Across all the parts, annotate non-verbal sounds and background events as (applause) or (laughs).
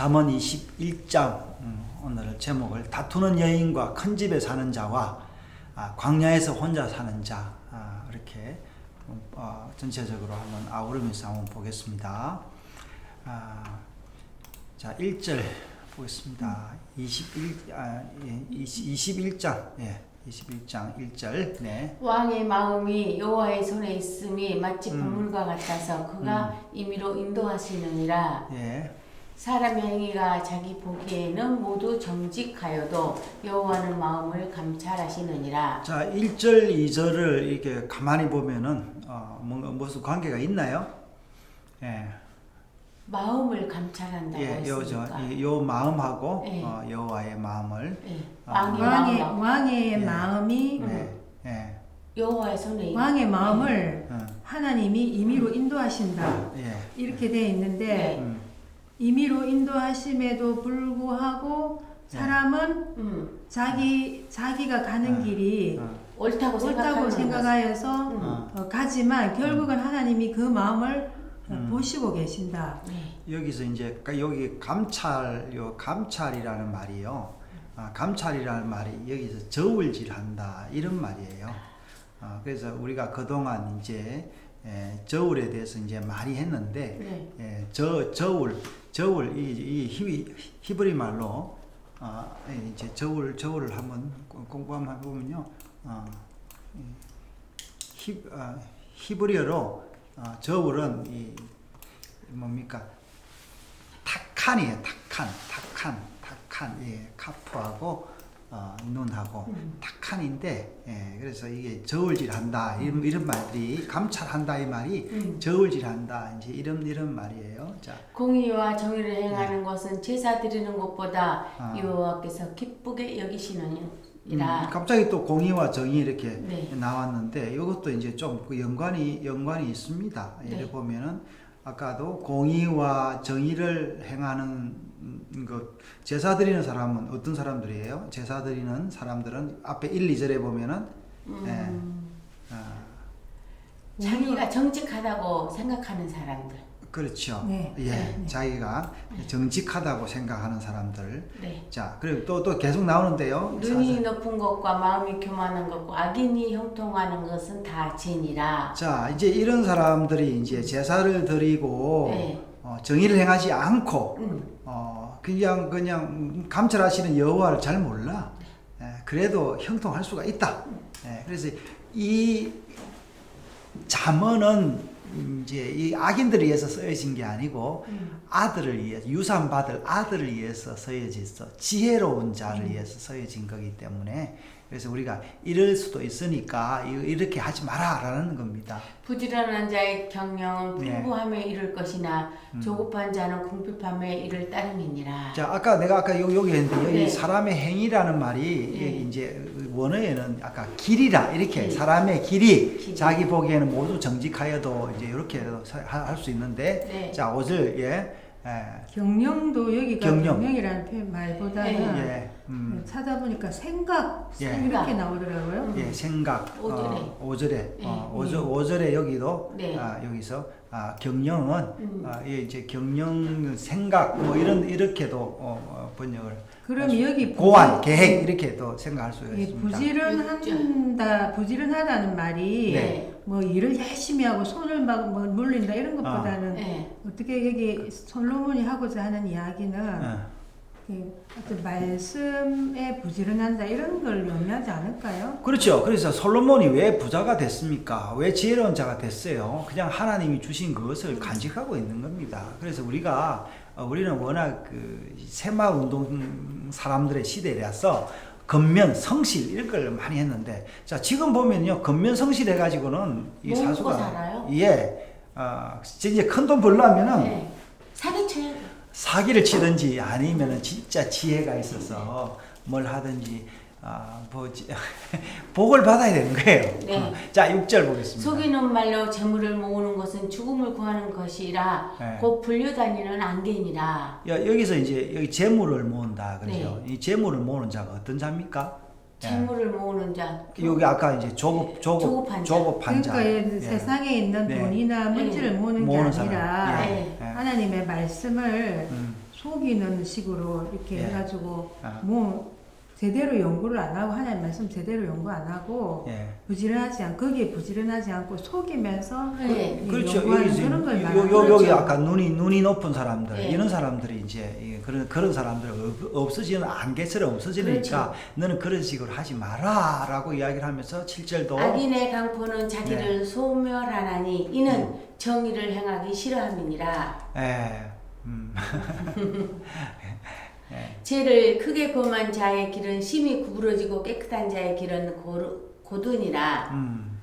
잠언 21장 음, 오늘 제목을 다투는 여인과 큰 집에 사는 자와 아, 광야에서 혼자 사는 자 아, 이렇게 음, 어, 전체적으로 한번 아우르면서 한번 보겠습니다. 아, 자 1절 보겠습니다. 21 아, 예, 20, 21장 예, 21장 1절 네. 왕의 마음이 여호와의 손에 있음이 마치 음. 보물과 같아서 그가 임의로 인도하시느니라 예. 사람의 행위가 자기 보기에는 모두 정직하여도 여호와는 마음을 감찰하시느니라 자, 1절, 2절을 이렇게 가만히 보면은 어, 뭔가 무슨 관계가 있나요? 예. 마음을 감찰한다고 예, 요, 저, 했으니까 이- 요 마음하고 네. 어, 여호와의 마음을 예, 아, 왕의 왕의 마음 왕의 예. 마음이 예. 예. 여호와의 손에 있- 왕의 마음을 어, 하나님이 임의로 인도하신다 예. 이렇게 되어 있는데 네. 음, 임의로 인도하심에도 불구하고 네. 사람은 음, 자기 자기가 가는 어. 길이 어, 옳다고 옳다고 생각하여서 음. 어. 어, 가지만 결국은 하나님이 그 마음을 어, 음. 보시고 계신다. 네. 여기서 이제 그 여기 감찰 요 감찰이라는 말이요. 아, 감찰이라는 말이 여기서 저울질한다 이런 말이에요. 아, 그래서 우리가 그동안 이제 에, 저울에 대해서 이제 많이 했는데 네. 예, 저 저울 저울 이, 이 히, 히브리 말로 아, 예, 이제 저울 저울을 한번 공- 공부 한번 해보면요. 어, 이 히, 아, 히브리어로 어, 저울은 이 뭡니까 탁칸이에요. 탁칸, 탁칸, 탁칸. 예, 카프하고 어, 눈하고 음. 탁칸인데 예, 그래서 이게 저울질한다 이런 이런 말들이 감찰한다 이 말이 음. 저울질한다 이제 이런 이런 말이에요. 자, 공의와 정의를 행하는 것은 제사 드리는 것보다 네. 아. 여호와께서 기쁘게 음, 여기시느니라. 갑자기 또 공의와 정의 이렇게 네. 나왔는데 이것도 이제 좀그 연관이 연관이 있습니다. 네. 예를 보면은 아까도 공의와 정의를 행하는 음, 그 제사 드리는 사람은 어떤 사람들이에요? 제사 드리는 사람들은 앞에 1, 2절에 보면은 음, 예. 아, 자기가 정직하다고 생각하는 사람들. 그렇죠. 네. 예, 네. 자기가 정직하다고 생각하는 사람들. 네. 자, 그리고 또 또 계속 나오는데요. 눈이 높은 것과 마음이 교만한 것과 악인이 형통하는 것은 다 죄니라. 자, 이제 이런 사람들이 이제 제사를 드리고 네. 어, 정의를 행하지 않고 음, 어, 그냥 그냥 감찰하시는 여호와를 잘 몰라. 예, 그래도 형통할 수가 있다. 예, 그래서 이 잠언은 이제 이 악인들을 위해서 쓰여진 게 아니고 음. 아들을 위해서 유산 받을 아들을 위해서 쓰여졌어 지혜로운 자를 음. 위해서 쓰여진 거기 때문에 그래서 우리가 이럴 수도 있으니까 이- 이렇게 하지 마라라는 겁니다. 부지런한 자의 경영은 네. 풍부함에 이를 것이나 음. 조급한 자는 궁핍함에 이를 따름이니라. 자, 아까 내가 아까 여기, 여기 했는데 여기 네. 사람의 행위라는 말이 네. 이제 원어에는 아까 길이라 이렇게 길. 사람의 길이, 길이. 자기 보기에는 모두 정직하여도 이제 이렇게 할 수 있는데 네. 자, 오절 예. 예. 경영도 여기가 경영. 경영. 이라는 표현 말보다는 예. 음. 찾아보니까 생각 예. 이렇게 나오더라고요. 음. 예, 생각 오절에. 어, 오절에 어, 네. 오절 오절에 여기도 네. 아, 여기서 아, 경영은 음. 아, 예, 이제 경영 생각 뭐 이런 이렇게도 어, 어, 번역을 그럼 할 수- 여기 고안 부지- 계획 이렇게도 생각할 수가 예, 있습니다. 부지런한다, 부지런하다는 말이 네. 뭐 일을 열심히 하고 손을 막 뭐 물린다 이런 것보다는 네. 어떻게 여기 솔로몬이 하고자 하는 이야기는 어. 그 어떤 말씀에 부지런한다 이런 걸 의미하지 않을까요? 그렇죠. 그래서 솔로몬이 왜 부자가 됐습니까? 왜 지혜로운 자가 됐어요? 그냥 하나님이 주신 그것을 간직하고 있는 겁니다. 그래서 우리가 어, 우리는 워낙 그 새마을 운동 사람들의 시대라서 건면 성실 이런 걸 많이 했는데 자 지금 보면요 건면 성실 해가지고는 이 사수가 살아요? 예 어, 이제 큰 돈 벌려면은 네. 사기 쳐야 돼. 사기를 치든지 아니면은 진짜 지혜가 있어서 뭘 하든지 아, 뭐 지- (laughs) 복을 받아야 되는 거예요. 네. 어. 자, 6절 보겠습니다. 속이는 말로 재물을 모으는 것은 죽음을 구하는 것이라 네. 곧 불려다니는 안개니라. 야, 여기서 이제 여기 재물을 모은다 그러죠. 네. 이 재물을 모으는 자가 어떤 자입니까? 예. 재물을 모으는 자. 여기 아까 이제 조급 조급 조급한 자. 조급한 자. 그러니까 예. 세상에 있는 네. 돈이나 물질을 모으는 게 모으는 아니라 사람. 예. 네. 예. 하나님의 말씀을 음. 속이는 식으로 이렇게 예. 해가지고 아. 뭐 제대로 연구를 안 하고 하나님 말씀 제대로 연구 안 하고 예. 부지런하지 않 거기에 부지런하지 않고 속이면서 네. 이 그렇죠. 연구하는 여기 지금 그런 걸 요, 말하는 요, 여기 그렇죠. 아까 눈이 눈이 높은 사람들 네. 이런 사람들이 이제 이 그런 그런 사람들 없- 없어지는 안개처럼 없어지니까 그렇죠. 너는 그런 식으로 하지 마라라고 이야기를 하면서 7절도 악인의 강포는 자기를 네. 소멸하나니 이는 정의를 행하기 싫어함이니라. 예. 음. (laughs) 예. 죄를 크게 범한 자의 길은 심히 구부러지고 깨끗한 자의 길은 고, 고든이라. 음.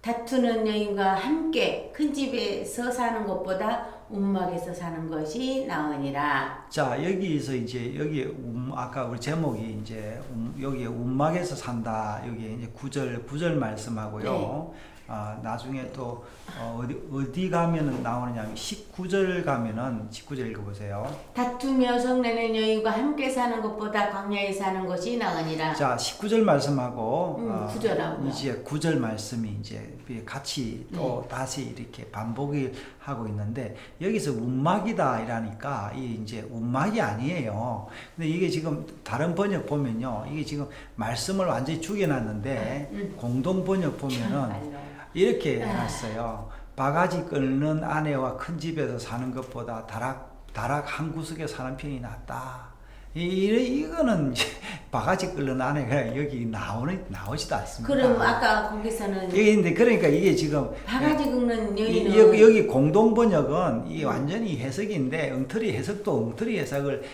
다투는 여인과 함께 큰 집에서 사는 것보다 움막에서 사는 것이 나으니라. 자 여기서 이제 여기 움, 아까 우리 제목이 이제 움, 여기 움막에서 산다 여기 이제 구절 구절 말씀하고요. 네. 아 나중에 또 어, 어디 어디 가면은 나오느냐면 19절 가면은 19절 읽어보세요. 다투며 성내는 여인과 함께 사는 것보다 광야에 사는 것이 나으니라. 자 19절 말씀하고 음, 어, 구절하고요. 이제 9절 말씀이 이제 같이 또 다시 이렇게 반복이 하고 있는데 여기서 운막이다 이라니까 이 이제 운막이 아니에요. 근데 이게 지금 다른 번역 보면요. 이게 지금 말씀을 완전히 죽여놨는데 음. 공동 번역 보면은. 이렇게 해놨어요. 바가지 끓는 아내와 큰 집에서 사는 것보다 다락 다락 한 구석에 사는 편이 낫다. 이, 이 이거는 (laughs) 바가지 끓는 아내가 여기 나오는 나오지도 않습니다. 그럼 아까 거기서는 근데 그러니까 이게 지금 바가지 이- 여인은 여기, 여기 공동 번역은 이게 완전히 해석인데 엉터리 해석도 엉터리 해석을 에,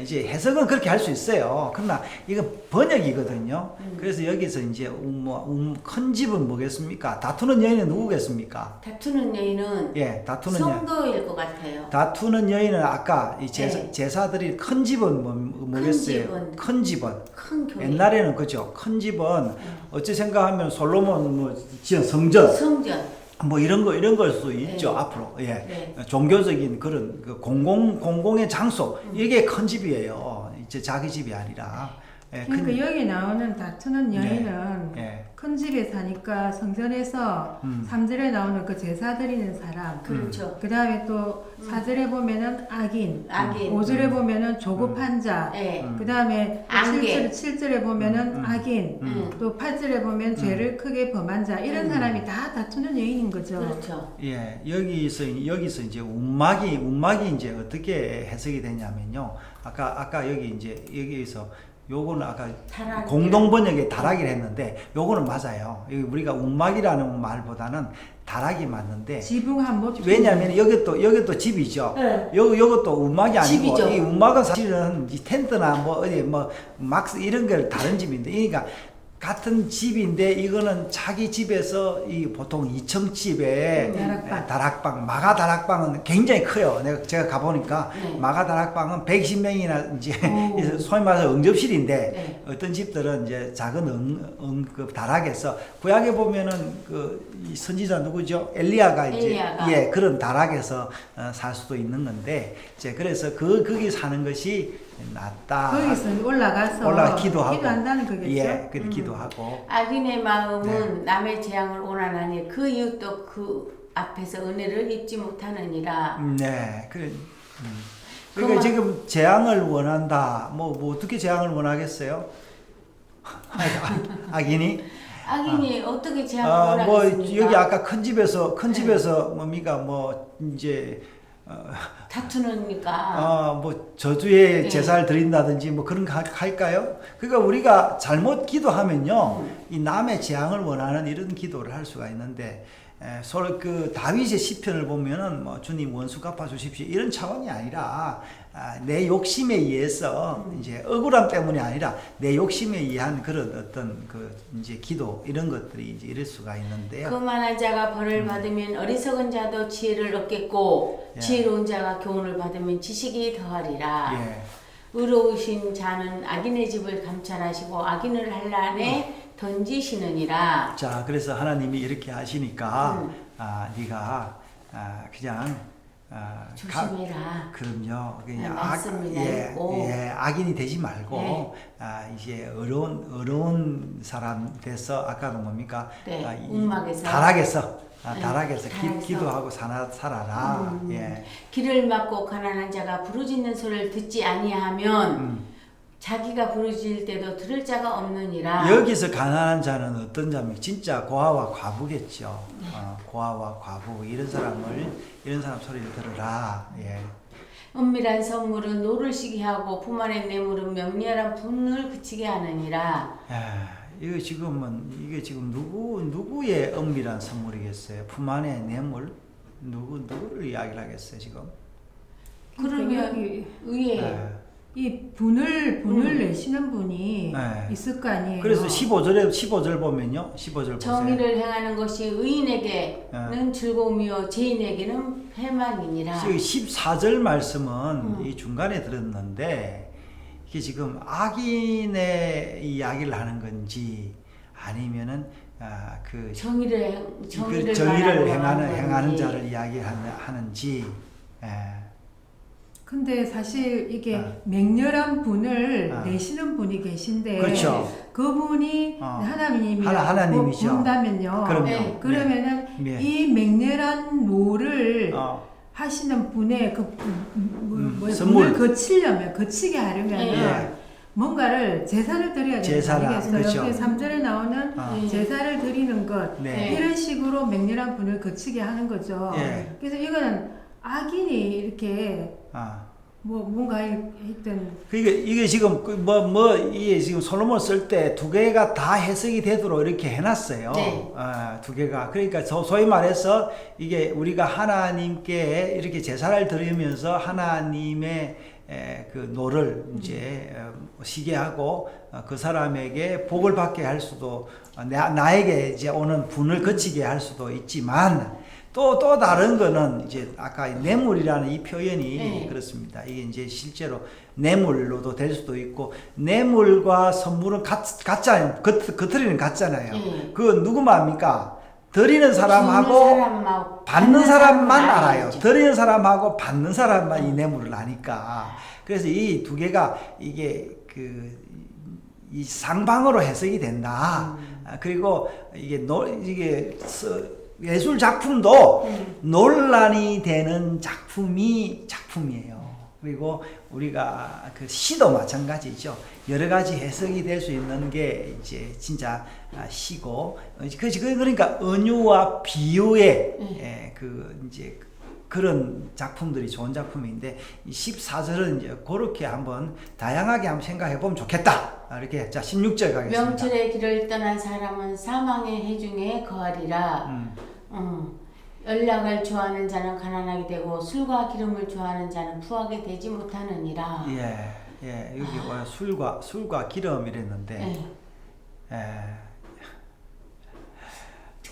이제 해석은 그렇게 할 수 있어요. 그러나 이거 번역이거든요. 음. 그래서 여기서 이제 음, 뭐, 음, 큰 집은 뭐겠습니까? 다투는 여인은 누구겠습니까? 다투는 여인은 예, 다투는 여인. 성도일 것 같아요. 다투는 여인은 아까 이 제사, 네. 제사들이 큰 집은 뭐, 뭐겠어요? 집은. 큰 집은. 큰 교회. 옛날에는 그죠. 큰 집은 어찌 생각하면 솔로몬 뭐 지은 성전 성전. 뭐 이런 거 이런 걸 수 있죠 네. 앞으로 예 네. 종교적인 그런 그 공공 공공의 장소 음. 이게 큰 집이에요 이제 자기 집이 아니라 예, 그러니까 큰, 여기 나오는 다투는 네. 여인은 예. 큰 집에 사니까 성전에서 음. 삼 3절에 나오는 그 제사 드리는 사람 그렇죠. 그 다음에 또 4절에 보면은 악인 악인. 5절에 보면은 조급한 자 예. 음. 그 다음에 안개. 7절, 7절에 보면은 음. 악인 음. 또 8절에 보면 죄를 크게 범한 자 이런 음. 사람이 다 다투는 여인인 거죠 그렇죠. 예, 여기서 여기서 이제 운막이 운막이 이제 어떻게 해석이 되냐면요. 아까 아까 여기 이제 여기서 요거는 아까. 공동 번역에 다락이라 했는데 요거는 맞아요. 여기 우리가 운막이라는 말보다는 다락이 맞는데 지붕 한못 왜냐하면 여기 또 여기 또 집이죠. 네. 요 요것도 운막이 아니고 집이죠. 이 운막은 사실은 이 텐트나 뭐 어디 뭐 막스 이런 걸 다른 집인데 그러니까 같은 집인데 이거는 자기 집에서 이 보통 2층 집에 음, 다락방. 다락방 마가 다락방은 굉장히 커요. 내가 제가 가 보니까 네. 마가 다락방은 120명이나 이제 오. (laughs) 소위 말해서 응접실인데 네. 어떤 집들은 이제 작은 응, 응, 그 다락에서 구약에 보면은 그이 선지자 누구죠? 엘리야가 이제 엘리야가. 예 그런 다락에서 어, 살 수도 있는 건데 이제 그래서 그 거기 사는 것이 낫다. 거기서 올라가서 올라가 기도하고 기도한다는 거겠죠 예, 그 음. 기도하고 악인의 마음은 네. 남의 재앙을 원하나니 그 이웃도 그 앞에서 은혜를 입지 못하느니라. 음, 네, 그래. 음. 그러니까 그만- 지금 재앙을 원한다. 뭐, 뭐 어떻게 재앙을 원하겠어요? 아, (laughs) 악인이? 악인이 어떻게 재앙을 아, 뭐 원하겠습니까? 여기 아까 큰 집에서 큰 네. 집에서 뭡니까 뭐 이제 어, 다투니까. 아, 뭐 저주에 네. 제사를 드린다든지 뭐 그런 거 할- 할까요? 그러니까 우리가 잘못 기도하면요, 음. 이 남의 재앙을 원하는 이런 기도를 할 수가 있는데. 에, 서로 그 다윗의 시편을 보면은 뭐 주님 원수 갚아 주십시오 이런 차원이 아니라 아, 내 욕심에 의해서 음. 이제 억울함 때문이 아니라 내 욕심에 의한 그런 어떤 그 이제 기도 이런 것들이 이제 이럴 수가 있는데요. 그만한 자가 벌을 받으면 어리석은 자도 지혜를 얻겠고 예. 지혜로운 자가 교훈을 받으면 지식이 더하리라. 예. 의로우신 자는 악인의 집을 감찰하시고 악인을 한란에 던지시느니라. 자, 그래서 하나님이 이렇게 하시니까 음. 아, 네가 아, 그냥 아, 가- 조심해라. 그럼요. 그냥 네, 악, 예, 읽고. 예, 악인이 되지 말고 네. 아, 이제 어려운 어려운 사람 돼서 아까는 뭡니까? 네, 아, 이 운막에서. 다락에서 아, 네, 다락에서 기, 다락에서. 기 도하고 사나, 살아라. 음. 예. 길을 막고 가난한 자가 부르짖는 소리를 듣지 아니하면 음. 자기가 부르짖을 때도 들을 자가 없느니라. 여기서 가난한 자는 어떤 자입니까? 진짜 고아와 과부겠죠. 어, 고아와 과부 이런 사람을 이런 사람 소리를 들으라. 예. 은밀한 선물은 노를 시게 하고 품 안의 뇌물은 명렬한 분을 그치게 하느니라. 야, 이거 지금은 이게 지금 누구 누구의 은밀한 선물이겠어요? 품 안에 뇌물 누구 누구를 이야기를 하겠어요 지금? 그러면 의에 예. 이 분을 분을 음. 내시는 분이 네. 있을 거 아니에요. 그래서 15절에 15절 보면요. 15절 보세요. 정의를 행하는 것이 의인에게는 즐거움이요 죄인에게는 패망이니라. 여기 14절 말씀은 음. 이 중간에 들었는데 이게 지금 악인의 이야기를 하는 건지 아니면은 아, 그 정의를 행- 그 정의를, 정의를 행하는 하는 행하는. 자를 이야기하는지 예. 근데 사실 이게 네. 맹렬한 분을 아. 내시는 분이 계신데 그렇죠. 그분이 어. 하나님이 하나- 하나님이죠. 본다면요. 그럼요. 네. 그러면은 네. 이 맹렬한 노를 어, 하시는 분의 그 뭐, 음, 뭐, 선물. 분을 거치려면 거치게 하려면 예. 뭔가를 제사를 드려야 되는 거 아니겠어요? 그렇죠. 여기 3절에 나오는 어. 네. 제사를 드리는 것 네. 이런 식으로 맹렬한 분을 거치게 하는 거죠. 예. 그래서 이거는 악인이 이렇게 아. 뭐 뭔가 했던 그러니까 이게 지금 뭐뭐 이게 지금 솔로몬 쓸 때 두 개가 다 해석이 되도록 이렇게 해놨어요. 네. 아, 두 개가 그러니까 소, 소위 말해서 이게 우리가 하나님께 이렇게 제사를 드리면서 하나님의 에, 그 노를 이제 어, 시게 하고 어, 그 사람에게 복을 받게 할 수도 어, 나, 나에게 이제 오는 분을 거치게 할 수도 있지만 또 또 다른 거는 이제 아까 이 뇌물이라는 이 표현이 네. 그렇습니다. 이게 이제 실제로 뇌물로도 될 수도 있고 뇌물과 선물은 같, 같잖아요. 겉, 겉으리는 같잖아요. 네. 그 누구만 합니까? 드리는 사람하고 받는 사람만 알아요. 알죠. 드리는 사람하고 받는 사람만 이 뇌물을 아니까. 그래서 이 두 개가 이게 그 이 상방으로 해석이 된다. 음. 아, 그리고 이게 노 이게 서- 예술 작품도 음. 논란이 되는 작품이 작품이에요. 그리고 우리가 그 시도 마찬가지죠. 여러 가지 해석이 될 수 있는 게 이제 진짜 아, 시고, 어, 그 그- 그러니까 은유와 비유의 음. 예, 그 이제 그런 작품들이 좋은 작품인데 이 14절은 이제 그렇게 한번 다양하게 한번 생각해 보면 좋겠다. 아, 이렇게 자 16절 가겠습니다. 명철의 길을 떠난 사람은 사망의 해중에 거하리라. 음. 음. 연락을 좋아하는 자는 가난하게 되고 술과 기름을 좋아하는 자는 부하게 되지 못하느니라. 예, 예, 여기 와 술과 술과 기름 이랬는데, 예. 예,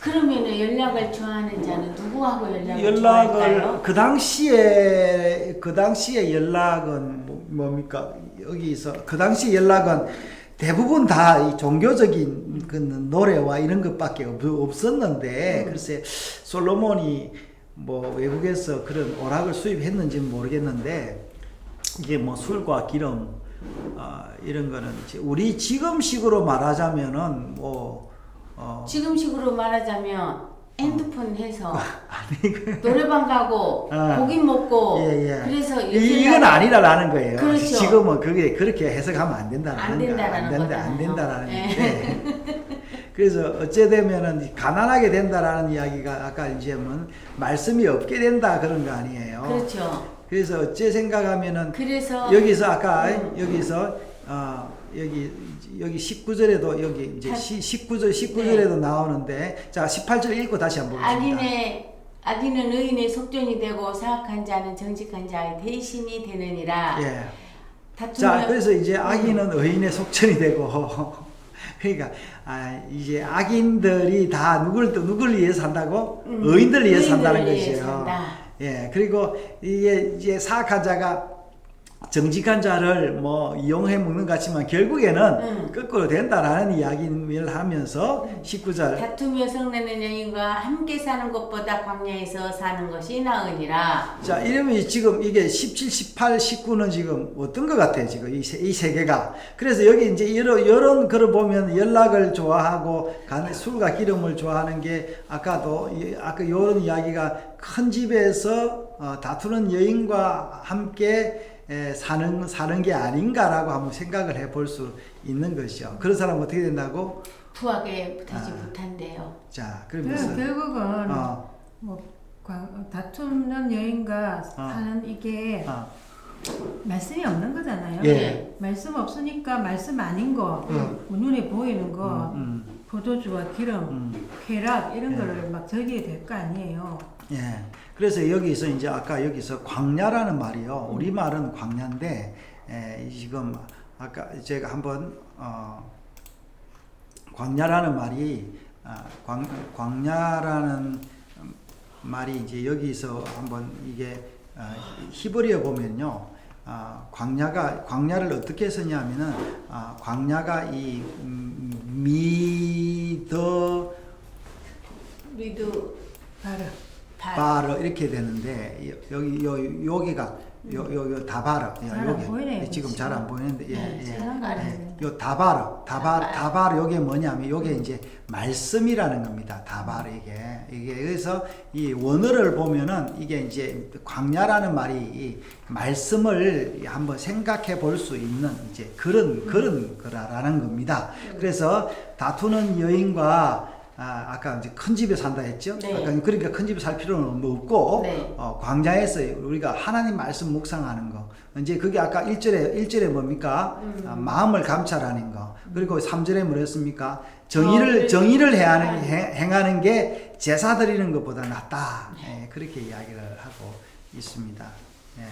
그러면은 연락을 좋아하는 자는 누구하고 연락을 연락을 좋아할까요? 그 당시에 그 당시에 연락은 뭐, 뭡니까? 여기서 그 당시 연락은 대부분 다이 종교적인 그 노래와 이런 것밖에 없, 없었는데 글쎄 솔로몬이 뭐 외국에서 그런 오락을 수입했는지는 모르겠는데 이게 뭐 술과 기름 어, 이런 거는 이제 우리 지금식으로 말하자면은 뭐 어, 지금식으로 말하자면 핸드폰 해서 (laughs) 아니 그 노래방 가고 아. 고기 먹고 예, 예. 그래서 이- 이건 아니라라는 거예요. 그렇죠. 지금은 그게 그렇게 해석하면 안 된다라는 안 거. 된다라는 안 된다. 안 된다라는 예. (laughs) 그래서 어째 되면은 가난하게 된다라는 이야기가 아까 이제 뭐 말씀이 없게 된다 그런 거 아니에요. 그렇죠. 그래서 어째 생각하면은 그래서 여기서 아까 음. 여기서 어 여기 여기 19절에도 여기 이제 다- 시, 19절 19절에도 나오는데 자 18절 읽고 다시 한번 보겠습니다. 악인의 악인은 의인의 속전이 되고 사악한 자는 정직한 자의 대신이 되느니라. 예. 다투면 자, 그래서 이제 악인은 의인의 속전이 되고, (laughs) 그러니까 아, 이제 악인들이 다 누굴 또 누굴 위해서 산다고? 음, 의인들 위해서 의인들을 산다는 위해 것이요. 산다. 예, 그리고 이게 이제 사악한 자가 정직한 자를 뭐 이용해 먹는 것 같지만 결국에는 음. 거꾸로 된다라는 이야기를 하면서 19절 다투며 성내는 여인과 함께 사는 것보다 광야에서 사는 것이 나으니라. 자, 이러면 지금 이게 17, 18, 19는 지금 어떤 것 같아요, 지금 이 세, 이세 개가. 그래서 여기 이제 이런, 이런 글을 보면 연락을 좋아하고, 간, 술과 기름을 좋아하는 게, 아까도, 이- 아까 이런 이야기가 큰 집에서 어, 다투는 여인과 함께 에, 사는, 사는 게 아닌가라고 한번 생각을 해볼 수 있는 것이죠. 그런 사람은 어떻게 된다고? 부하게 되지 아. 못한대요. 자, 그 그러면서, 결국은 어, 뭐 광- 다투는 여인과 어. 사는 이게 어, 말씀이 없는 거잖아요. 예. 말씀 없으니까 말씀 아닌 거, 뭐 눈에 보이는 거, 음, 포도주와 기름, 음. 쾌락 이런 예. 거를 막 저기에 될거 아니에요. 예. 그래서 여기서 이제 아까 여기서 광야라는 말이요. 우리 말은 광야인데 에, 지금 아까 제가 한번 어, 광야라는 말이 아, 광, 광야라는 말이 이제 여기서 한번 이게 아, 히브리어 보면요. 아, 광야가 광야를 어떻게 쓰냐면은 아, 광야가 이 음, 미더 우리도 바로 바, 바르 이렇게 되는데 여- 여기 요 여기가 요요 다바르 잘안 보이네요, 지금 그치? 잘안 보이는데 예, 네, 예. 예, 요 다바르 다바르 다바르. 다바르 요게 뭐냐면 요게 이제 말씀이라는 겁니다. 다바르 이게. 이게 그래서 이 원어를 보면은 이게 이제 광야라는 말이 이 말씀을 한번 생각해 볼 수 있는 이제 그런 그런 거라라는 겁니다. 그래서 다투는 여인과 아, 아까 이제 큰 집에 산다 했죠? 네. 아까 그러니까 큰 집에 살 필요는 없고 네. 어, 광야에서 우리가 하나님 말씀 묵상하는 거. 이제 그게 아까 1절에 1절에 뭡니까? 음. 아, 마음을 감찰하는 거. 그리고 3절에 뭐랬습니까? 정의를 정의를 정의를 행하는 행하는 게 제사 드리는 것보다 낫다. 네. 예, 그렇게 이야기를 하고 있습니다. 예.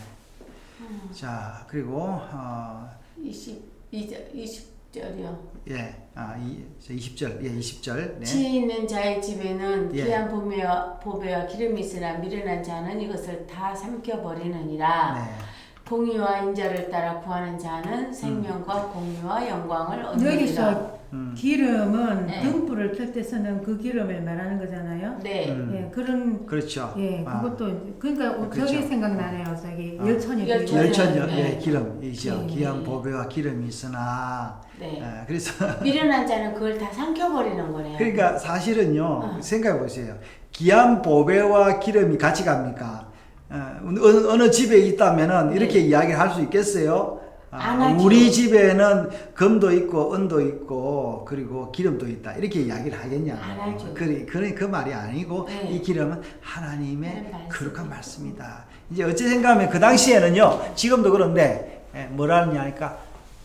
음. 자, 그리고 어, 22절, 20절이요. 예. 아, 이, 20절. 예, 20절. 네. 지혜 있는 자의 집에는 예. 귀한 보배와, 보배와 기름이 있으나 미련한 자는 이것을 다 삼켜버리느니라. 네. 공의와 인자를 따라 구하는 자는 생명과 공의와 영광을 얻느니라. 여기서 음. 기름은 네. 등불을 켤 때 쓰는 그 기름을 말하는 거잖아요. 네. 음. 예, 그런 그렇죠. 예, 아. 그것도 그러니까 어, 그렇죠. 저기 생각나네요. 저기 아. 열천이 열천. 열천 네. 여- 예, 기름이죠. 네. 귀한 보배와 기름이 있으나 네. 예, 그래서 (laughs) 미련한 자는 그걸 다 삼켜버리는 거네요. 그러니까 사실은요 어. 생각해 보세요. 귀한 보배와 기름이 같이 갑니까? 어, 어느, 어느 집에 있다면은 이렇게 이야기를 할 수 있겠어요? 아. 우리 집에는 금도 있고 은도 있고 그리고 기름도 있다 이렇게 이야기를 하겠냐? 안 하죠. 그, 말이 아니고 네. 이 기름은 하나님의. 거룩한 말씀이다. 이제 어찌 생각하면 그 당시에는요 지금도 그런데 예, 뭐라느냐 하니까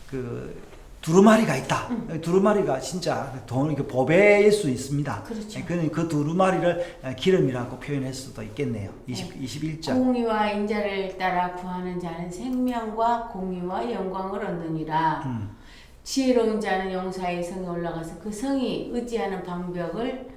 그 두루마리가 있다. 두루마리가 진짜 돈 이렇게 보배일 수 있습니다. 그렇죠. 예, 그는 그 두루마리를 예, 기름이라고 표현할 수도 있겠네요. 20, 21절. 공의와 인자를 따라 구하는 자는 생명과 공의와 영광을 얻느니라. 음. 지혜로운 자는 용사의 성에 올라가서 그 성이 의지하는 방벽을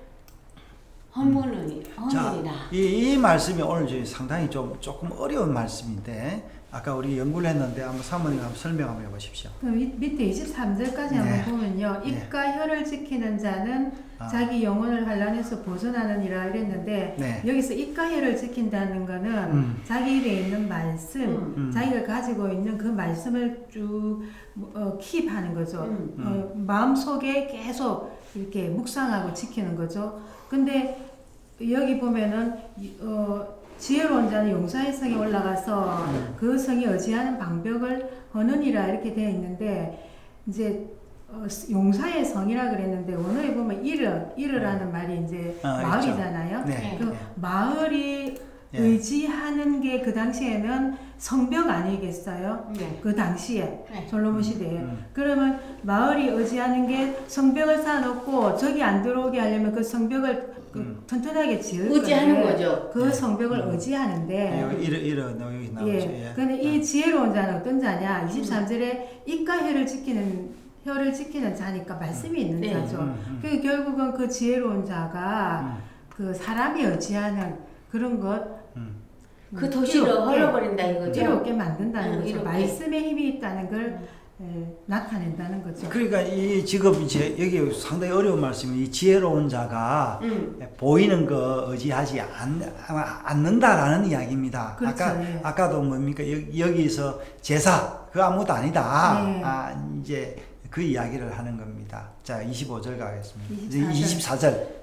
허무느니, 자, 허무니라. 이, 이 말씀이 오늘 상당히 좀 조금 어려운 말씀인데 아까 우리 연구를 했는데 한번 사모님 한번 설명 한번 해보십시오. 그 밑- 밑에 23절까지 네. 한번 보면요. 네. 입과 혀를 지키는 자는 아. 자기 영혼을 환란에서 벗어나느니라 이랬는데 네. 여기서 입과 혀를 지킨다는 거는 음. 자기 입에 있는 말씀, 음. 음. 자기가 가지고 있는 그 말씀을 쭉 어, 킵하는 거죠. 음. 어, 마음 속에 계속 이렇게 묵상하고 지키는 거죠. 근데 여기 보면은 이- 어, 지혜로운 자는 용사의 성에 올라가서 음. 그 성이 의지하는 방벽을 허느니라 이렇게 되어 있는데 이제 어, 용사의 성이라 그랬는데 원어에 보면 이르 이르라는 말이 이제 아, 마을이잖아요. 네. 그 네. 마을이 예. 의지하는 게 그 당시에는 성벽 아니겠어요? 네. 그 당시에 네. 솔로몬 시대에 음. 그러면 마을이 의지하는 게 성벽을 쌓아놓고 적이 안 들어오게 하려면 그 성벽을 그 음. 튼튼하게 지을 의지하는 거죠. 그 네. 성벽을 음. 의지하는데 여기 이러 이러 여기 나오죠. 예. 예. 근데 이 지혜로운 자는 어떤 자냐? 음. 23절에 입과 혀를 지키는 혀를 지키는 자니까 말씀이 있는 네. 자죠. 음, 음. 그 결국은 그 지혜로운 자가 음. 그 사람이 의지하는 그런 것 음. 그 음, 도시로 흘러버린다 이거죠. 없게 만든다는 응, 거죠. 이렇게. 말씀의 힘이 있다는 걸 에, 나타낸다는 거죠. 그러니까 이 지금 이제 여기 상당히 어려운 말씀이 이 지혜로운 자가 음. 보이는 거 의지하지 않, 않는다라는 이야기입니다. 그렇죠, 아까 예. 아까도 뭡니까 여기, 여기서 제사 그 아무것도 아니다. 네. 아 이제 그 이야기를 하는 겁니다. 자 25절 가겠습니다. 24절. 24절.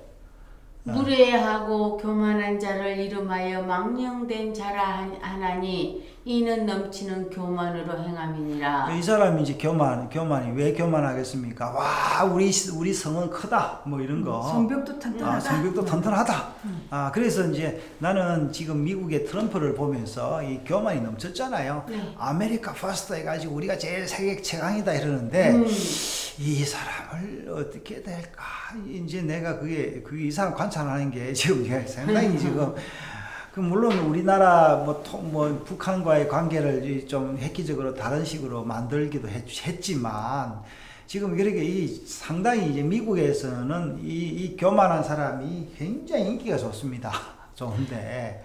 무례하고 교만한 자를 이름하여 망령된 자라 한- 하나니 이는 넘치는 교만으로 행함이니라. 이 사람이 이제 교만 교만이 왜 교만하겠습니까? 와 우리 우리 성은 크다 뭐 이런 거. 성벽도 튼튼하다. 아, 성벽도 튼튼하다. 아, 그래서 이제 나는 지금 미국의 트럼프를 보면서 이 교만이 넘쳤잖아요. 네. 아메리카 퍼스트 해가지고 우리가 제일 세계 최강이다 이러는데 음. 이 사람을 어떻게 될까? 이제 내가 그게 그이 사람 관찰하는 게 지금 이게 상당히 지금 그 물론 우리나라 뭐, 토, 뭐 북한과의 관계를 이좀 획기적으로 다른 식으로 만들기도 했, 했지만 지금 이렇게 이 상당히 이제 미국에서는 이, 이 교만한 사람이 굉장히 인기가 좋습니다. (laughs) 좋은데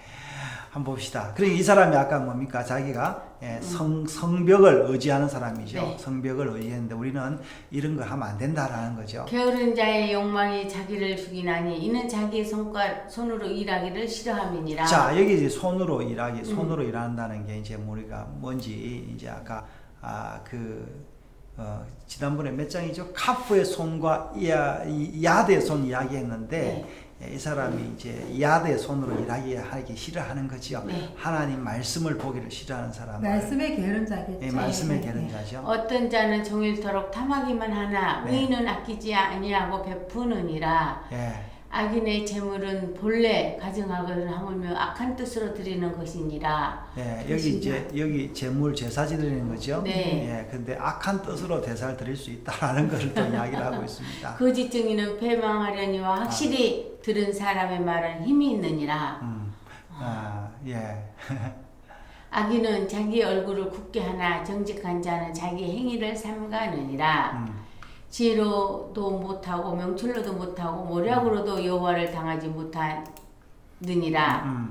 한번 봅시다. 그리고 이 사람이 아까 뭡니까? 자기가 예, 성, 성벽을 의지하는 사람이죠. 네. 성벽을 의지했는데 우리는 이런 거 하면 안 된다라는 거죠. 게으른 자의 욕망이 자기를 죽이나니 이는 자기의 손과 손으로 일하기를 싫어함이니라. 자 여기 이제 손으로 일하기 음. 손으로 일한다는 게 이제 우리가 뭔지 이제 아까 아 그 어, 지난번에 몇 장이죠 카프의 손과 야, 이- 야드의 손 이야기했는데 네. 예, 이 사람이 이제 야드의 손으로 일하기 하기 싫어하는 거지요 네. 하나님 말씀을 보기를 싫어하는 사람 말씀의 게으름자겠죠. 예, 말씀의 네, 네. 게으름자죠 어떤 자는 종일토록 탐하기만 하나 네. 의인은 아끼지 아니하고 베푸느니라. 예. 악인의 재물은 본래 가정하거든 하물며 악한 뜻으로 드리는 것이니라. 예, 여기 이제 여기 재물 제사지 드리는 거죠. 네. 예, 근데 악한 뜻으로 대사를 드릴 수 있다라는 (laughs) 것을 또 이야기를 하고 있습니다. 거짓 증인은 패망하려니와 확실히 들은 사람의 말은 힘이 있느니라. 음, 아, 예, (laughs) 악인은 자기 얼굴을 굳게 하나 정직한 자는 자기 행위를 삼가느니라. 음, 지혜로도 못하고 명철로도 못하고 모략으로도 여호와를 당하지 못하느니라. 음,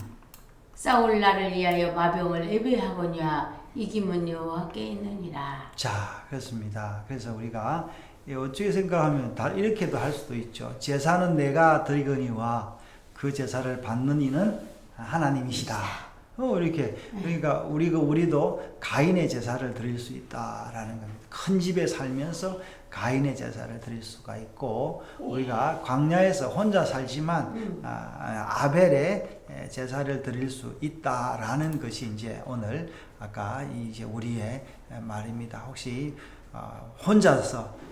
싸울 날을 위하여 마병을 예배하거니와 이김은 여호와께 있느니라. 자, 그렇습니다. 그래서 우리가 이 어떻게 생각하면 다 이렇게도 할 수도 있죠. 제사는 내가 드리거니와 그 제사를 받는 이는 하나님이시다. 어, 이렇게 그러니까 우리가 우리도 가인의 제사를 드릴 수 있다라는 겁니다. 큰 집에 살면서 가인의 제사를 드릴 수가 있고 우리가 광야에서 혼자 살지만 아, 아벨의 에, 제사를 드릴 수 있다라는 것이 이제 오늘 아까 이제 우리의 에, 말입니다. 혹시 어, 혼자서 아,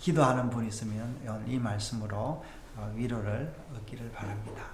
기도하는 분 있으면 오늘 이 말씀으로 어, 위로를 얻기를 바랍니다.